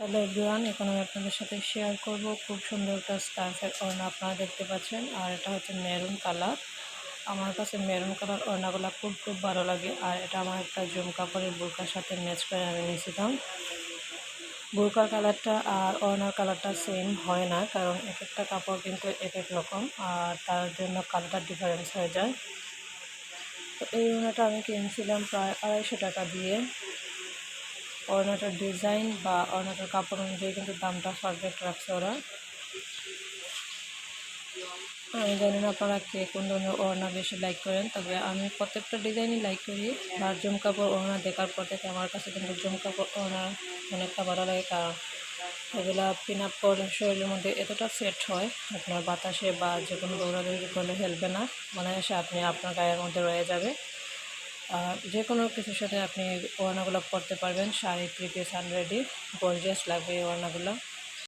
Hello everyone, এখন আমি আপনাদের সাথে শেয়ার করব খুব সুন্দর একটা স্কার্ফের ওড়না আপনারা দেখতে পাচ্ছেন, আর এটা হচ্ছে মেরুন কালার। আমার কাছে মেরুন কালার ওড়নাগুলো খুব খুব ভালো লাগে, আর এটা আমার একটা জুম কাপড়ের বোরকার সাথে ম্যাচ করে আমি নিয়েছিলাম। বোরকার কালারটা আর ওড়নার কালারটা সেম হয় না, কারণ এক একটা কাপড় কিন্তু এক এক রকম, আর তার জন্য কালারটা ডিফারেন্স হয়ে যায়। তো এই ওড়নাটা আমি কিনেছিলাম প্রায় আড়াইশো টাকা দিয়ে। ওড়নাটার ডিজাইন বা ওড়নাটার কাপড় অনুযায়ী কিন্তু দামটা পারফেক্ট রাখছে ওরা। আমি জানি না আপনারা কে কোন ধরনের ওড়না বেশি লাইক করেন, তবে আমি প্রত্যেকটা ডিজাইনই লাইক করি। আর কাপড় ওড়না দেখার পর থেকে আমার কাছে কিন্তু কাপড় ওড়না অনেকটা ভালো লাগে, কারণ এগুলা পিন আপ করলে শরীরের মধ্যে এতটা সেট হয়, আপনার বাতাসে বা যে কোনো দৌড়াদৌড়ি করলে হেলবে না। মনে হয় সে আপনি আপনার গায়ের মধ্যে রয়ে যাবে। যে কোনো কিছুর সাথে আপনি ওড়নাগুলো করতে পারবেন, শাড়ি থ্রি পিস গর্জিয়াস লাগবে এই ওড়নাগুলো।